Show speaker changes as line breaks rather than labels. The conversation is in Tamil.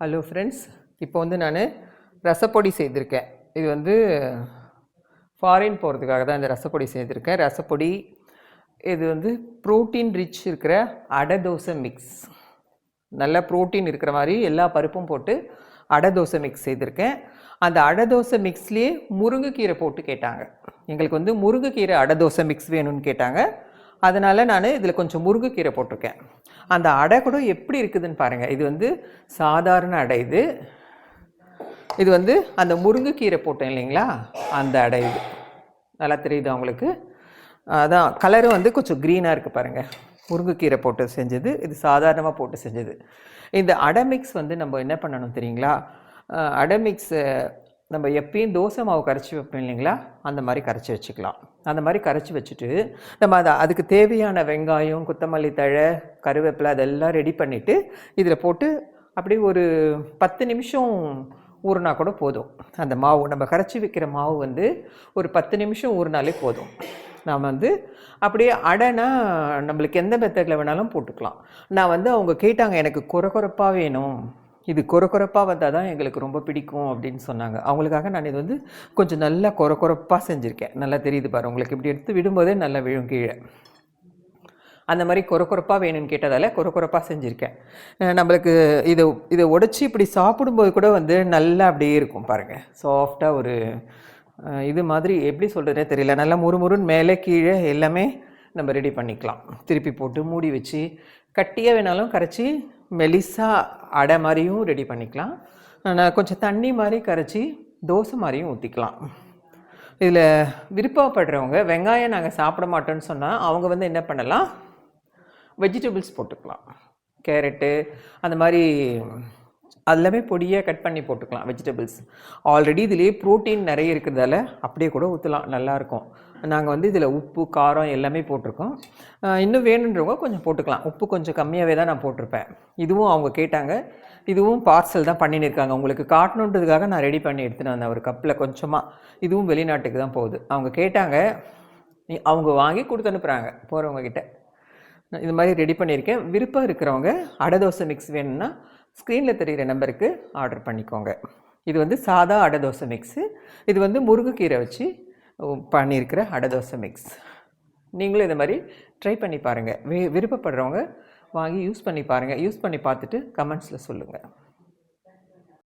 ஹலோ ஃப்ரெண்ட்ஸ் இப்போ வந்து நான் ரசப்பொடி செய்திருக்கேன். இது வந்து ஃபாரின் போகிறதுக்காக தான் இந்த ரசப்பொடி செய்திருக்கேன். ரசப்பொடி இது வந்து ப்ரோட்டீன் ரிச் இருக்கிற அடை தோசை மிக்ஸ் நல்ல ப்ரோட்டீன் இருக்கிற மாதிரி எல்லா பருப்பும் போட்டு அடை தோசை மிக்ஸ் செய்திருக்கேன். அந்த அடை தோசை மிக்ஸ்லேயே முருங்கைக்கீரை போட்டு கேட்டாங்க. எங்களுக்கு வந்து முருங்கைக்கீரை அடை தோசை மிக்ஸ் வேணும்னு கேட்டாங்க. அதனால் நான் இதில் கொஞ்சம் முருங்கைக்கீரை போட்டிருக்கேன். அந்த அடை கூட எப்படி இருக்குதுன்னு பாருங்கள் இது வந்து சாதாரண அடை இது. இது வந்து அந்த முருங்கைக்கீரை போட்டேன் இல்லைங்களா? அந்த அடை இது. நல்லா தெரியுது அவங்களுக்கு அதான் கலரும் வந்து கொஞ்சம் க்ரீனாக இருக்குது பாருங்கள் முருங்கைக்கீரை போட்டு செஞ்சது. இது சாதாரணமாக போட்டு செஞ்சது. இந்த அடை மிக்ஸ் வந்து நம்ம என்ன பண்ணணும் தெரியுங்களா? அடை மிக்ஸை நம்ம எப்பயும் தோசை மாவு கரைச்சி வைப்போம் இல்லைங்களா? அந்த மாதிரி கரைச்சி வச்சுக்கலாம். அந்த மாதிரி கரைச்சி வச்சுட்டு நம்ம அதை அதுக்கு தேவையான வெங்காயம் கொத்தமல்லி தழை கருவேப்பிலை அதெல்லாம் ரெடி பண்ணிவிட்டு இதில் போட்டு அப்படியே ஒரு பத்து நிமிஷம் ஊறினா கூட போதும். அந்த மாவு நம்ம கரைச்சி வைக்கிற மாவு வந்து ஒரு பத்து நிமிஷம் ஊறினாலே போதும். நாம் வந்து அப்படியே அடைனா நம்மளுக்கு எந்த மெத்தடில் வேணாலும் போட்டுக்கலாம். நான் வந்து அவங்க கேட்டாங்க எனக்கு கொர கொரப்பாக வேணும். இது கொர கொரப்பாக வந்தால் தான் எங்களுக்கு ரொம்ப பிடிக்கும் அப்படின்னு சொன்னாங்க. அவங்களுக்காக நான் இது வந்து கொஞ்சம் நல்லா கொர கொரப்பாக செஞ்சுருக்கேன். நல்லா தெரியுது பாரு உங்களுக்கு இப்படி எடுத்து விடும்போதே நல்லா விழும் கீழே. அந்த மாதிரி கொரக்கொரப்பாக வேணும்னு கேட்டதால் கொரக்கொரப்பாக செஞ்சுருக்கேன். நம்மளுக்கு இதை இதை உடச்சி இப்படி சாப்பிடும்போது கூட வந்து நல்லா அப்படியே இருக்கும் பாருங்கள் சாஃப்டாக ஒரு இது மாதிரி எப்படி சொல்கிறதே தெரியல. நல்லா முறுமுறுன்னு மேலே கீழே எல்லாமே நம்ம ரெடி பண்ணிக்கலாம். திருப்பி போட்டு மூடி வச்சு கட்டியாக வேணாலும் கரைச்சி மெலிசா அடை மாதிரியும் ரெடி பண்ணிக்கலாம். நான் கொஞ்சம் தண்ணி மாதிரி கரைச்சி தோசை மாதிரியும் ஊற்றிக்கலாம் இதில் விருப்பப்படுறவங்க வெங்காயம் நாங்கள் சாப்பிட மாட்டோம்னு சொன்னால் அவங்க வந்து என்ன பண்ணலாம்? வெஜிடபிள்ஸ் போட்டுக்கலாம். கேரட்டு அந்த மாதிரி எல்லாமே பொடியாக கட் பண்ணி போட்டுக்கலாம் வெஜிடபிள்ஸ் ஆல்ரெடி இதுலேயே ப்ரோட்டீன் நிறைய இருக்கிறதால அப்படியே கூட ஊற்றலாம் நல்லாயிருக்கும் நாங்கள் வந்து இதில் உப்பு காரம் எல்லாமே போட்டிருக்கோம். இன்னும் வேணுன்றவங்க கொஞ்சம் போட்டுக்கலாம். உப்பு கொஞ்சம் கம்மியாகவே தான் நான் போட்டிருப்பேன். இதுவும் அவங்க கேட்டாங்க. இதுவும் பார்சல் தான் பண்ணின்னு இருக்காங்க. உங்களுக்கு காட்டணுன்றதுக்காக நான் ரெடி பண்ணி எடுத்துன்னு வந்தேன் ஒரு கப்பில் கொஞ்சமாக இதுவும் வெளிநாட்டுக்கு தான் போகுது. அவங்க கேட்டாங்க. நீ- அவங்க வாங்கி கொடுத்து அனுப்புகிறாங்க போகிறவங்க கிட்ட. இது மாதிரி ரெடி பண்ணியிருக்கேன். விருப்பம் இருக்கிறவங்க அடை தோசை மிக்ஸ் வேணும்னா ஸ்க்ரீனில் தெரிகிற நம்பருக்கு ஆர்டர் பண்ணிக்கோங்க. இது வந்து சாதா அடை தோசை மிக்ஸு இது வந்து முருங்கைக்கீரை வச்சு பண்ணியிருக்கிற அடை தோசை மிக்ஸ் நீங்களும் இதை மாதிரி ட்ரை பண்ணி பாருங்கள் வி விருப்பப்படுறவங்க வாங்கி யூஸ் பண்ணி பாருங்கள் யூஸ் பண்ணி பார்த்துட்டு கமெண்ட்ஸில் சொல்லுங்கள்